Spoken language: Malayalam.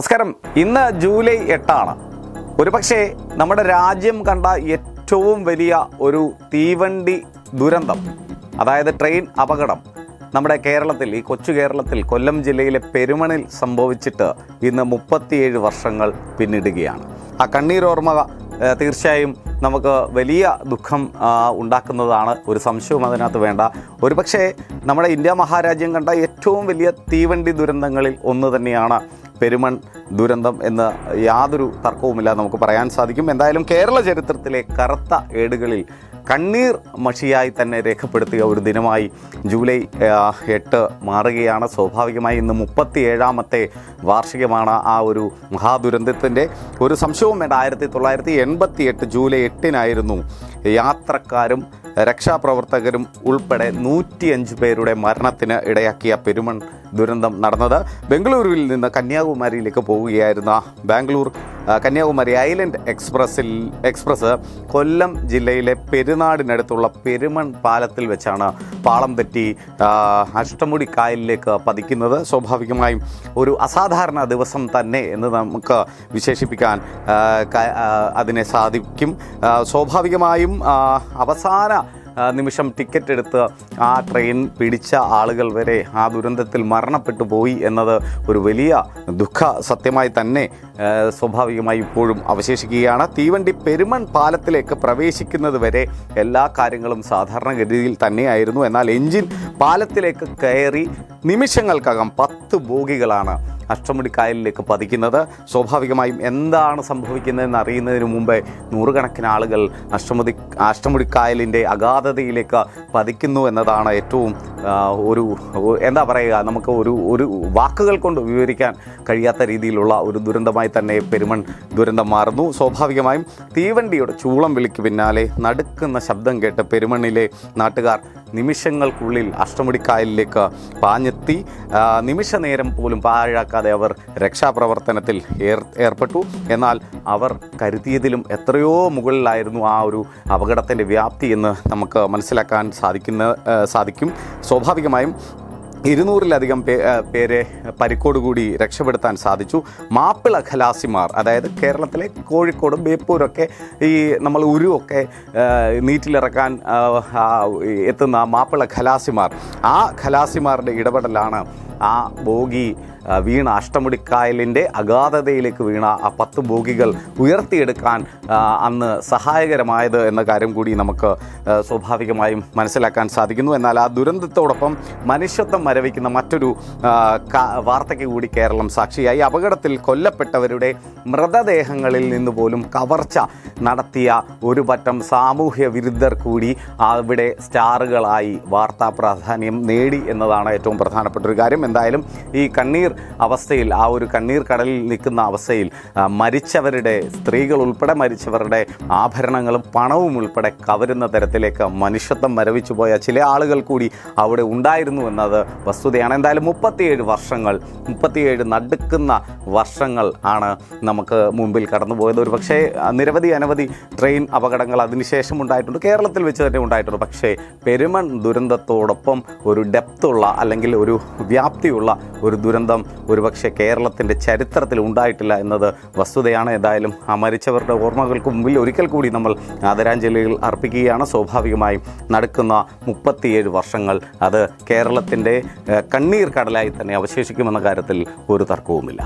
നമസ്കാരം. ഇന്ന് ജൂലൈ എട്ടാണ്. ഒരുപക്ഷെ നമ്മുടെ രാജ്യം കണ്ട ഏറ്റവും വലിയ ഒരു തീവണ്ടി ദുരന്തം അതായത് ട്രെയിൻ അപകടം നമ്മുടെ കേരളത്തിൽ ഈ കൊച്ചു കേരളത്തിൽ കൊല്ലം ജില്ലയിലെ പെരുമണിൽ സംഭവിച്ചിട്ട് ഇന്ന് മുപ്പത്തിയേഴ് വർഷങ്ങൾ പിന്നിടുകയാണ്. ആ കണ്ണീരോർമ്മ തീർച്ചയായും നമുക്ക് വലിയ ദുഃഖം ഉണ്ടാക്കുന്നതാണ്. ഒരു സംശയവും അതിനകത്ത് വേണ്ട. ഒരുപക്ഷെ നമ്മുടെ ഇന്ത്യ മഹാരാജ്യം കണ്ട ഏറ്റവും വലിയ തീവണ്ടി ദുരന്തങ്ങളിൽ ഒന്ന് തന്നെയാണ് പെരുമൺ ദുരന്തം എന്ന് യാതൊരു തർക്കവുമില്ല നമുക്ക് പറയാൻ സാധിക്കും. എന്തായാലും കേരള ചരിത്രത്തിലെ കറുത്ത ഏടുകളിൽ കണ്ണീർ മഷിയായി തന്നെ രേഖപ്പെടുത്തിയ ഒരു ദിനമായി ജൂലൈ എട്ട് മാറുകയാണ്. സ്വാഭാവികമായി ഇന്ന് മുപ്പത്തി ഏഴാമത്തെ വാർഷികമാണ് ആ ഒരു മഹാദുരന്തത്തിന്റെ ഒരു സംശയവും വേണ്ട ആയിരത്തി തൊള്ളായിരത്തി എൺപത്തി എട്ട് ജൂലൈ എട്ടിനായിരുന്നു യാത്രക്കാരും രക്ഷാപ്രവർത്തകരും ഉൾപ്പെടെ നൂറ്റിയഞ്ച് പേരുടെ മരണത്തിന് ഇടയാക്കിയ പെരുമൺ ദുരന്തം നടന്നത്. ബംഗളൂരുവിൽ നിന്ന് കന്യാകുമാരിയിലേക്ക് പോവുകയായിരുന്ന ബാംഗ്ലൂർ കന്യാകുമാരി ഐലൻഡ് എക്സ്പ്രസ്സിൽ എക്സ്പ്രസ് കൊല്ലം ജില്ലയിലെ പെരുനാടിനടുത്തുള്ള പെരുമൺ പാലത്തിൽ വെച്ചാണ് പാളം തെറ്റി അഷ്ടമുടി കായലിലേക്ക് പതിക്കുന്നത്. സ്വാഭാവികമായും ഒരു അസാധാരണ ദിവസം തന്നെ എന്ന് നമുക്ക് വിശേഷിപ്പിക്കാൻ അതിനെ സാധിക്കും. സ്വാഭാവികമായും അവസാന നിമിഷം ടിക്കറ്റ് എടുത്ത് ആ ട്രെയിൻ പിടിച്ച ആളുകൾ വരെ ആ ദുരന്തത്തിൽ മരണപ്പെട്ടു പോയി എന്നത് ഒരു വലിയ ദുഃഖ സത്യമായി തന്നെ സ്വാഭാവികമായി ഇപ്പോഴും അവശേഷിക്കുകയാണ്. തീവണ്ടി പെരുമൺ പാലത്തിലേക്ക് പ്രവേശിക്കുന്നത് വരെ എല്ലാ കാര്യങ്ങളും സാധാരണഗതിയിൽ തന്നെയായിരുന്നു. എന്നാൽ എഞ്ചിൻ പാലത്തിലേക്ക് കയറി നിമിഷങ്ങൾക്കകം പത്ത് ബോഗികളാണ് അഷ്ടമുടി കായലിലേക്ക് പതിക്കുന്നത്. സ്വാഭാവികമായും എന്താണ് സംഭവിക്കുന്നതെന്ന് അറിയുന്നതിന് മുമ്പേ നൂറുകണക്കിന് ആളുകൾ അഷ്ടമുടി അഷ്ടമുടിക്കായലിന്റെ അഗാധതയിലേക്ക് പതിക്കുന്നു എന്നതാണ് ഏറ്റവും ഒരു എന്താ പറയുക നമുക്ക് ഒരു ഒരു വാക്കുകൾ കൊണ്ട് വിവരിക്കാൻ കഴിയാത്ത രീതിയിലുള്ള ഒരു ദുരന്തമായി തന്നെ പെരുമൺ ദുരന്തം മാറുന്നു. സ്വാഭാവികമായും തീവണ്ടിയുടെ ചൂളം വിളിക്ക് പിന്നാലെ നടുക്കുന്ന ശബ്ദം കേട്ട് പെരുമണ്ണിലെ നാട്ടുകാർ നിമിഷങ്ങൾക്കുള്ളിൽ അഷ്ടമുടിക്കായലിലേക്ക് പാഞ്ഞെത്തി. നിമിഷ നേരം പോലും പാഴാക്കാതെ അവർ രക്ഷാപ്രവർത്തനത്തിൽ ഏർ ഏർപ്പെട്ടു. എന്നാൽ അവർ കരുതിയതിലും എത്രയോ മുകളിലായിരുന്നു ആ ഒരു അപകടത്തിന്റെ വ്യാപ്തി എന്ന് നമുക്ക് മനസ്സിലാക്കാൻ സാധിക്കുന്ന സാധിക്കും. സ്വാഭാവികമായും ഇരുന്നൂറിലധികം പേ പേരെ പരിക്കോടുകൂടി രക്ഷപ്പെടുത്താൻ സാധിച്ചു. മാപ്പിള ഖലാസിമാർ അതായത് കേരളത്തിലെ കോഴിക്കോടും ബേപ്പൂരൊക്കെ ഈ നമ്മൾ ഉരുവൊക്കെ നീറ്റിലിറക്കാൻ എത്തുന്ന മാപ്പിള ഖലാസിമാർ. ആ ഖലാസിമാരുടെ ഇടപെടലാണ് ആ ബോഗി വീണ അഷ്ടമുടിക്കായലിന്റെ അഗാധതയിലേക്ക് വീണ ആ പത്ത് ബോഗികൾ ഉയർത്തിയെടുക്കാൻ അന്ന് സഹായകരമായത് എന്ന കാര്യം കൂടി നമുക്ക് സ്വാഭാവികമായും മനസ്സിലാക്കാൻ സാധിക്കുന്നു. എന്നാൽ ആ ദുരന്തത്തോടൊപ്പം മനുഷ്യത്വം മരവിക്കുന്ന മറ്റൊരു വാർത്തയ്ക്ക് കൂടി കേരളം സാക്ഷിയായി. അപകടത്തിൽ കൊല്ലപ്പെട്ടവരുടെ മൃതദേഹങ്ങളിൽ നിന്ന് പോലും കവർച്ച നടത്തിയ ഒരു പറ്റം സാമൂഹ്യ വിരുദ്ധർ കൂടി അവിടെ സ്റ്റാറുകളായി വാർത്താ പ്രാധാന്യം നേടി എന്നതാണ് ഏറ്റവും പ്രധാനപ്പെട്ട ഒരു കാര്യം. എന്തായാലും ഈ കണ്ണീർ അവസ്ഥയിൽ ആ ഒരു കണ്ണീർ കടലിൽ നിൽക്കുന്ന അവസ്ഥയിൽ മരിച്ചവരുടെ സ്ത്രീകൾ ഉൾപ്പെടെ മരിച്ചവരുടെ ആഭരണങ്ങളും പണവും ഉൾപ്പെടെ കവരുന്ന തരത്തിലേക്ക് മനുഷ്യത്വം മരവിച്ചു പോയ ചില ആളുകൾ കൂടി അവിടെ ഉണ്ടായിരുന്നു എന്നത് വസ്തുതയാണ്. എന്തായാലും മുപ്പത്തിയേഴ് വർഷങ്ങൾ മുപ്പത്തിയേഴ് നടുക്കുന്ന വർഷങ്ങൾ ആണ് നമുക്ക് മുമ്പിൽ കടന്നു പോയത് ഒരു പക്ഷേ നിരവധി അനവധി ട്രെയിൻ അപകടങ്ങൾ അതിനുശേഷം ഉണ്ടായിട്ടുണ്ട്. കേരളത്തിൽ വെച്ച് തന്നെ ഉണ്ടായിട്ടുണ്ട്. പക്ഷേ പെരുമൺ ദുരന്തത്തോടൊപ്പം ഒരു ഡെപ്തുള്ള അല്ലെങ്കിൽ ഒരു വ്യാപ്തിയുള്ള ഒരു ദുരന്തം ഒരുപക്ഷെ കേരളത്തിന്റെ ചരിത്രത്തിൽ ഉണ്ടായിട്ടില്ല എന്നത് വസ്തുതയാണ്. ഏതായാലും ആ മരിച്ചവരുടെ ഓർമ്മകൾക്ക് മുമ്പിൽ ഒരിക്കൽ കൂടി നമ്മൾ ആദരാഞ്ജലികൾ അർപ്പിക്കുകയാണ്. സ്വാഭാവികമായും നടക്കുന്ന മുപ്പത്തിയേഴ് വർഷങ്ങൾ അത് കേരളത്തിന്റെ കണ്ണീർ കടലായി തന്നെ അവശേഷിക്കുമെന്ന കാര്യത്തിൽ ഒരു തർക്കവുമില്ല.